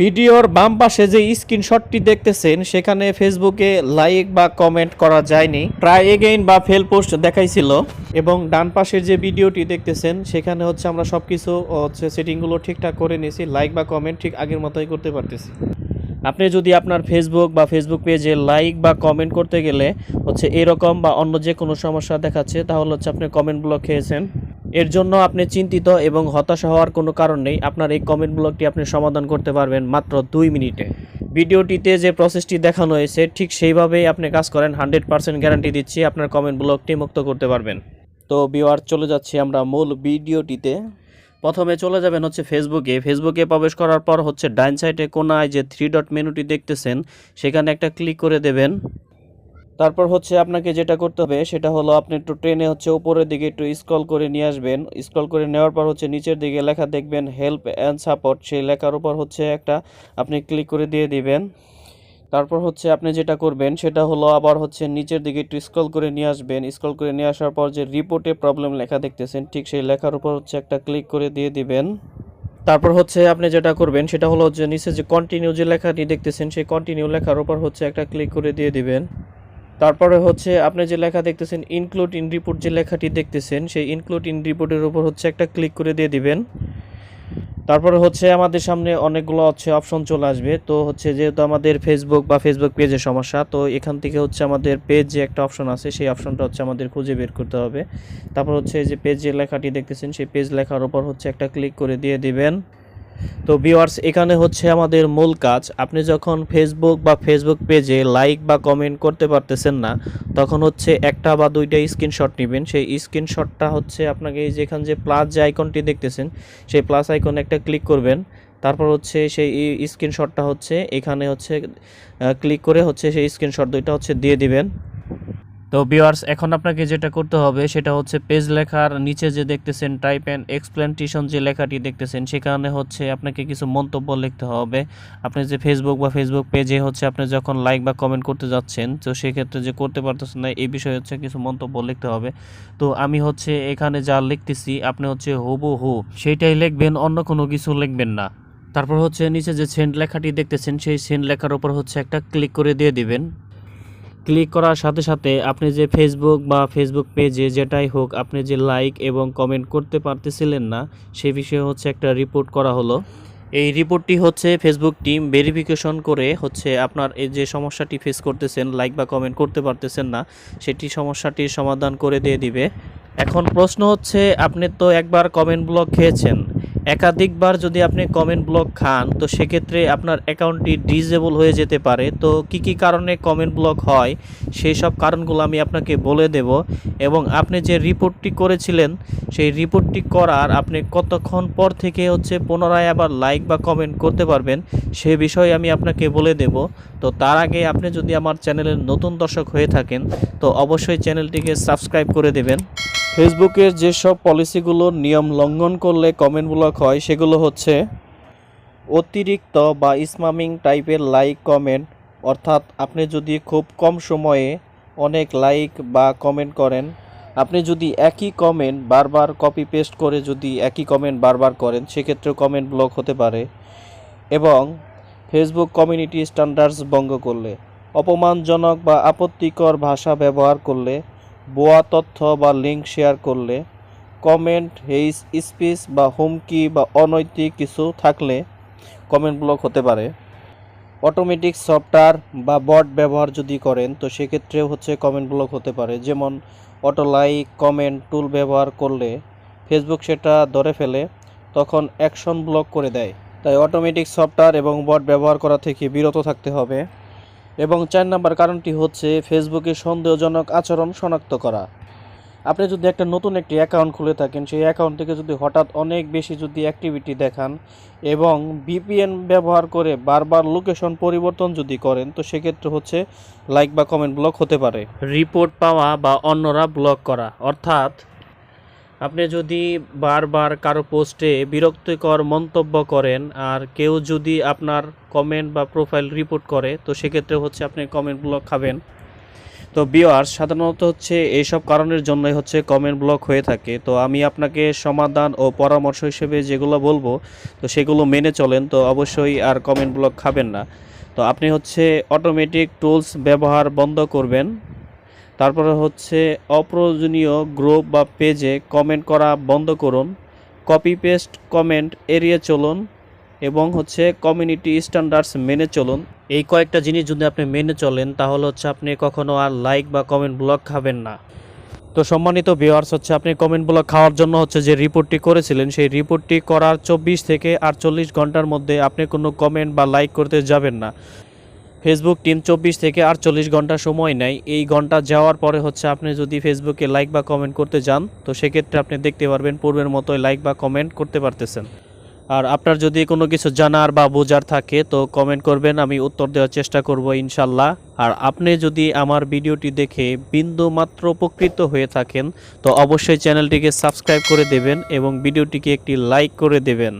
ভিডিওর বাম পাশে যে স্ক্রিনশটটি দেখতেছেন, সেখানে ফেসবুকে লাইক বা কমেন্ট করা যায়নি। ট্রাই এগেইন বা ফেল পোস্ট দেখাইছিল এবং ডান পাশের যে ভিডিওটি দেখতেছেন, সেখানে হচ্ছে আমরা সব কিছু হচ্ছে সেটিংগুলো ঠিকঠাক করে নিয়েছি, লাইক বা কমেন্ট ঠিক আগের মতোই করতে পারতেছি। আপনি যদি আপনার ফেসবুক বা ফেসবুক পেজে লাইক বা কমেন্ট করতে গেলে হচ্ছে এরকম বা অন্য যে কোনো সমস্যা দেখাচ্ছে, তাহলে হচ্ছে আপনি কমেন্ট ব্লক খেয়েছেন। এর জন্য আপনি চিন্তিত এবং হতাশা হওয়ার কোনো কারণ নেই। আপনার এই কমেন্ট ব্লকটি আপনি সমাধান করতে পারবেন মাত্র দুই মিনিটে। ভিডিওটিতে যে প্রসেসটি দেখানো হয়েছে, ঠিক সেইভাবেই আপনি কাজ করেন। হান্ড্রেড পার্সেন্ট গ্যারান্টি দিচ্ছি আপনার কমেন্ট ব্লকটি মুক্ত করতে পারবেন। তো বিওয়ার চলে যাচ্ছি আমরা মূল ভিডিওটিতে। প্রথমে চলে যাবেন হচ্ছে ফেসবুকে ফেসবুকে প্রবেশ করার পর হচ্ছে ডাইন সাইডে কোনায় যে থ্রি ডট মেনুটি দেখতেছেন, সেখানে একটা ক্লিক করে দেবেন। তারপর হচ্ছে আপনাকে যেটা করতে হবে, সেটা হলো আপনি একটু ট্রেনে হচ্ছে উপরের দিকে একটু স্ক্রল করে নিয়ে আসবেন। স্ক্রল করে নেওয়ার পর হচ্ছে নিচের দিকে লেখা দেখবেন হেল্প অ্যান্ড সাপোর্ট সেই লেখার উপর হচ্ছে একটা আপনি ক্লিক করে দিয়ে দিবেন। তারপর হচ্ছে আপনি যেটা করবেন, সেটা হলো আবার হচ্ছে নিচের দিকে একটু স্ক্রল করে নিয়ে আসবেন। স্ক্রল করে নিয়ে আসার পর যে রিপোর্টে প্রবলেম লেখা দেখতেছেন, ঠিক সেই লেখার উপর হচ্ছে একটা ক্লিক করে দিয়ে দিবেন। তারপর হচ্ছে আপনি যেটা করবেন, সেটা হলো যে নিচে যে কন্টিনিউ যে লেখাটি দেখতেছেন, সেই কন্টিনিউ লেখার উপর হচ্ছে একটা ক্লিক করে দিয়ে দিবেন। তারপরে হচ্ছে আপনি যে লেখা দেখতেছেন ইনক্লুড ইন রিপোর্ট যে লেখাটি দেখতেছেন, সেই ইনক্লুড ইন রিপোর্টের উপর হচ্ছে একটা ক্লিক করে দিয়ে দিবেন। তারপরে হচ্ছে আমাদের সামনে অনেকগুলো হচ্ছে অপশন চলে আসবে। তো হচ্ছে যেহেতু আমাদের ফেসবুক বা ফেসবুক পেজের সমস্যা, তো এখান থেকে হচ্ছে আমাদের পেজ যে একটা অপশন আছে, সেই অপশনটা হচ্ছে আমাদের খুঁজে বের করতে হবে। তারপর হচ্ছে যে পেজ যে লেখাটি দেখতেছেন, সেই পেজ লেখার উপর হচ্ছে একটা ক্লিক করে দিয়ে দিবেন। তো ভিউয়ার্স এখানে হচ্ছে আমাদের মূল কাজ। আপনি যখন ফেসবুক বা ফেসবুক পেজে লাইক বা কমেন্ট করতে পারতেছেন না, তখন হচ্ছে একটা বা দুইটা স্ক্রিনশট নেবেন। সেই স্ক্রিনশটটা হচ্ছে আপনাকে যেখানে যে প্লাস যে আইকনটি দেখতেছেন, সেই প্লাস আইকনে একটা ক্লিক করবেন। তারপর হচ্ছে সেই স্ক্রিনশটটা হচ্ছে এখানে হচ্ছে ক্লিক করে হচ্ছে সেই স্ক্রিনশট দুইটা হচ্ছে দিয়ে দিবেন। তো ভিউয়ার্স এখন আপনাকে যেটা করতে হবে, সেটা হচ্ছে পেজ লেখার নিচে যে দেখতেছেন টাইপ অ্যান্ড এক্সপ্লেনেশন যে লেখাটি দেখতেছেন, সেখানে হচ্ছে আপনাকে কিছু মন্তব্য লিখতে হবে। আপনি যে ফেসবুক বা ফেসবুক পেজে হচ্ছে আপনি যখন লাইক বা কমেন্ট করতে যাচ্ছেন, তো সেক্ষেত্রে যে করতে পারতেছেন না, এই বিষয়ে হচ্ছে কিছু মন্তব্য লিখতে হবে। তো আমি হচ্ছে এখানে যা লিখতেছি, আপনি হচ্ছে হুবু হু সেইটাই লিখবেন, অন্য কোনো কিছু লিখবেন না। তারপর হচ্ছে নিচে যে সেন্ড লেখাটি দেখতেছেন, সেই সেন্ড লেখার উপর হচ্ছে একটা ক্লিক করে দিয়ে দিবেন। ক্লিক করার সাথে সাথে আপনি যে ফেসবুক বা ফেসবুক পেজে যেটাই হোক আপনি যে লাইক এবং কমেন্ট করতে পারতেছিলেন না, সে বিষয়ে হচ্ছে একটা রিপোর্ট করা হলো। এই রিপোর্টটি হচ্ছে ফেসবুক টিম ভেরিফিকেশন করে হচ্ছে আপনার এই যে সমস্যাটি ফেস করতেছেন লাইক বা কমেন্ট করতে পারতেছেন না, সেটি সমস্যাটির সমাধান করে দিয়ে দিবে। এখন প্রশ্ন হচ্ছে, আপনি তো একবার কমেন্ট ব্লক খেয়েছেন। একাধিকবার যদি আপনি কমেন্ট ব্লক খান, তো সেক্ষেত্রে আপনার অ্যাকাউন্টটি ডিজেবল হয়ে যেতে পারে। তো কি কি কারণে কমেন্ট ব্লক হয়, সেই সব কারণগুলো আমি আপনাকে বলে দেব এবং আপনি যে রিপোর্টটি করেছিলেন, সেই রিপোর্টটি করার আপনি কতক্ষণ পর থেকে হচ্ছে পুনরায় আবার লাইক বা কমেন্ট করতে পারবেন, সে বিষয়ে আমি আপনাকে বলে দেব। তো তার আগে আপনি যদি আমার চ্যানেলের নতুন দর্শক হয়ে থাকেন, তো অবশ্যই চ্যানেলটিকে সাবস্ক্রাইব করে দেবেন। ফেসবুকের যেসব পলিসিগুলো নিয়ম লঙ্ঘন করলে কমেন্ট ব্লক হয়, সেগুলো হচ্ছে অতিরিক্ত বা স্মামিং টাইপের লাইক কমেন্ট অর্থাৎ আপনি যদি খুব কম সময়ে অনেক লাইক বা কমেন্ট করেন, আপনি যদি একই কমেন্ট বারবার কপি পেস্ট করে যদি একই কমেন্ট বারবার করেন সেক্ষেত্রে কমেন্ট ব্লক হতে পারে এবং ফেসবুক কমিউনিটি স্ট্যান্ডার্ডস ভঙ্গ করলে, অপমানজনক বা আপত্তিকর ভাষা ব্যবহার করলে ভুয়া তথ্য বা লিঙ্ক শেয়ার করলে, কমেন্ট হেইস স্পিচ বা হুমকি বা অনৈতিক কিছু থাকলে কমেন্ট ব্লক হতে পারে। অটোমেটিক সফটওয়্যার বা বট ব্যবহার যদি করেন, তো সেক্ষেত্রেও হচ্ছে কমেন্ট ব্লক হতে পারে। যেমন অটো লাইক কমেন্ট টুল ব্যবহার করলে ফেসবুক সেটা ধরে ফেলে, তখন অ্যাকশন ব্লক করে দেয়। তাই অটোমেটিক সফটওয়্যার এবং বট ব্যবহার করা থেকে বিরত থাকতে হবে। এবং চার নাম্বার কারণটি হচ্ছে ফেসবুকে সন্দেহজনক আচরণ শনাক্ত করা। আপনি যদি একটা নতুন একটি অ্যাকাউন্ট খুলে থাকেন, সেই অ্যাকাউন্ট থেকে যদি হঠাৎ অনেক বেশি যদি অ্যাক্টিভিটি দেখান এবং ভিপিএন ব্যবহার করে বারবার লোকেশন পরিবর্তন যদি করেন, তো সেক্ষেত্রে হচ্ছে লাইক বা কমেন্ট ব্লক হতে পারে। রিপোর্ট পাওয়া বা অন্যরা ব্লক করা, অর্থাৎ আপনি যদি বারবার কারও পোস্টে বিরক্তিকর মন্তব্য করেন আর কেউ যদি আপনার কমেন্ট বা প্রোফাইল রিপোর্ট করে, তো সেক্ষেত্রে হচ্ছে আপনি কমেন্ট ব্লক খাবেন। তো বিওয়ার্স সাধারণত হচ্ছে এইসব কারণের জন্যই হচ্ছে কমেন্ট ব্লক হয়ে থাকে। তো আমি আপনাকে সমাধান ও পরামর্শ হিসেবে যেগুলো বলব, তো সেগুলো মেনে চলেন, তো অবশ্যই আর কমেন্ট ব্লক খাবেন না। তো আপনি হচ্ছে অটোমেটিক টুলস ব্যবহার বন্ধ করবেন। তারপরে হচ্ছে অপ্রয়োজনীয় গ্রুপ বা পেজে কমেন্ট করা বন্ধ করুন, কপি পেস্ট কমেন্ট এড়িয়ে চলুন এবং হচ্ছে কমিউনিটি স্ট্যান্ডার্ডস মেনে চলুন। এই কয়েকটা জিনিস যদি আপনি মেনে চলেন, তাহলে হচ্ছে আপনি কখনো আর লাইক বা কমেন্ট ব্লক খাবেন না। তো সম্মানিত ভিউয়ার্স, হচ্ছে আপনি কমেন্ট ব্লক খাওয়ার জন্য হচ্ছে যে রিপোর্টটি করেছিলেন, সেই রিপোর্টটি করার চব্বিশ থেকে আটচল্লিশ ঘণ্টার মধ্যে আপনি কোনো কমেন্ট বা লাইক করতে যাবেন না। ফেসবুক টিম চব্বিশ থেকে আটচল্লিশ ঘণ্টা সময় নেয়। এই ঘণ্টা যাওয়ার পরে হচ্ছে আপনি যদি ফেসবুকে লাইক বা কমেন্ট করতে যান, তো সেক্ষেত্রে আপনি দেখতে পারবেন পূর্বের মতোই লাইক বা কমেন্ট করতে পারতেছেন। আর আপনার যদি কোনো কিছু জানার বা বোঝার থাকে, তো কমেন্ট করবেন, আমি উত্তর দেওয়ার চেষ্টা করব ইনশাল্লাহ। আর আপনি যদি আমার ভিডিওটি দেখে বিন্দু মাত্র উপকৃত হয়ে থাকেন, তো অবশ্যই চ্যানেলটিকে সাবস্ক্রাইব করে দেবেন এবং ভিডিওটিকে একটি লাইক করে দেবেন।